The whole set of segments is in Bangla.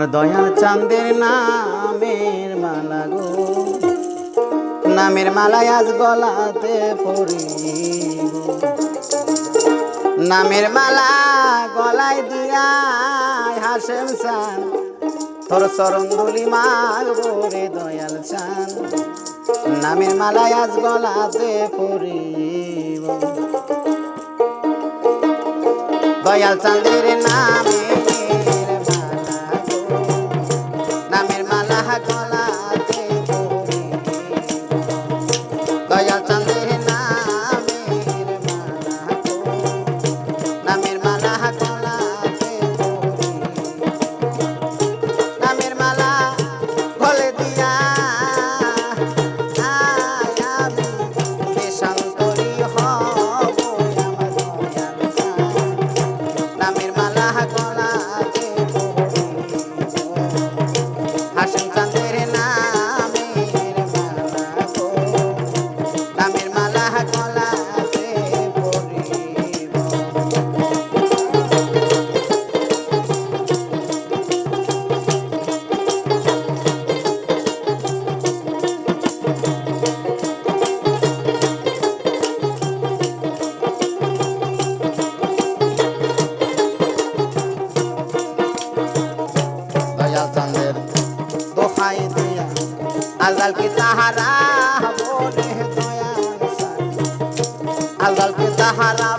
আমার দয়াল চাঁদের নামের মালা গো। নামের মালায় আজ গলাতে পড়ি নামের মালা গলায় দিয়া হাসেম চান তোর চরণ দুলি মাগবো দয়াল চান নামের মালায় আজ গলাতে পড়িব দয়াল চাঁদের নামের আলদাল কি তাহারা দয়াল চাঁদ। আলদাল কি তাহারা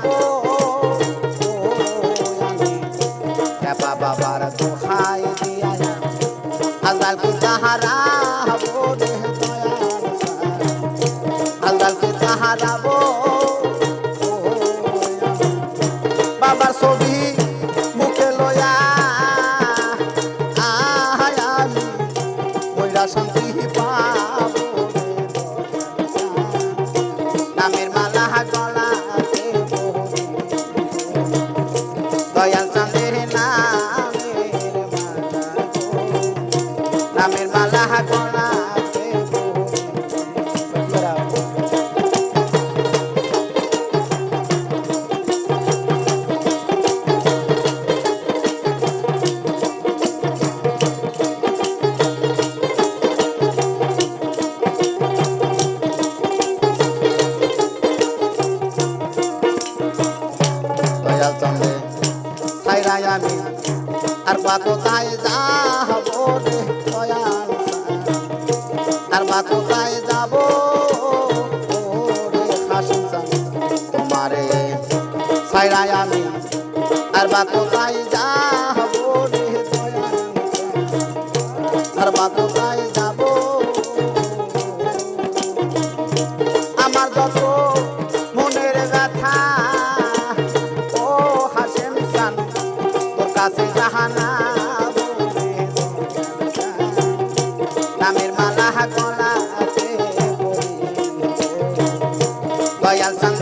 বাবার দোহাই নামের মালা গলাতে পড়ি দয়াল চন্দ্রে ছাইরাই আমি আর বা কোথায় বা কোথায় যাব। তোমারে ছাইরাই আমি আর বা কোথায় দয়াল চন্দ্রের নামের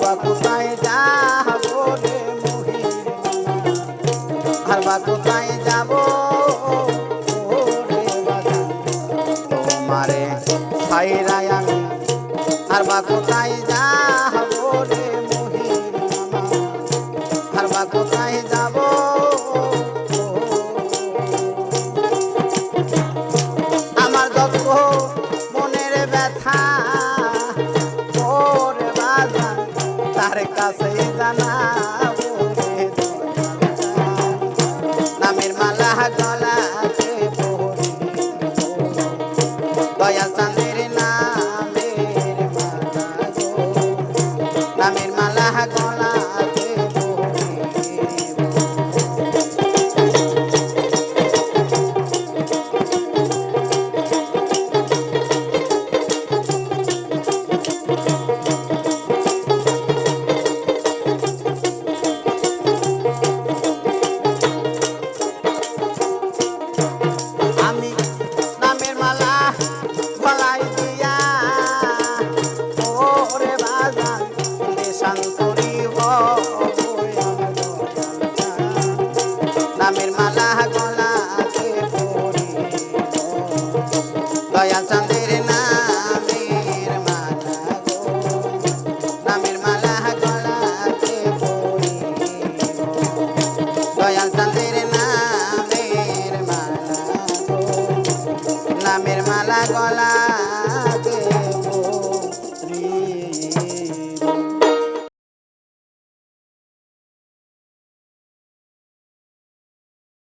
হারবা কোথায় যাব রে মহির হারবা কোথায় যাব? আর হারবা কোথায় যাব? গলা গলা।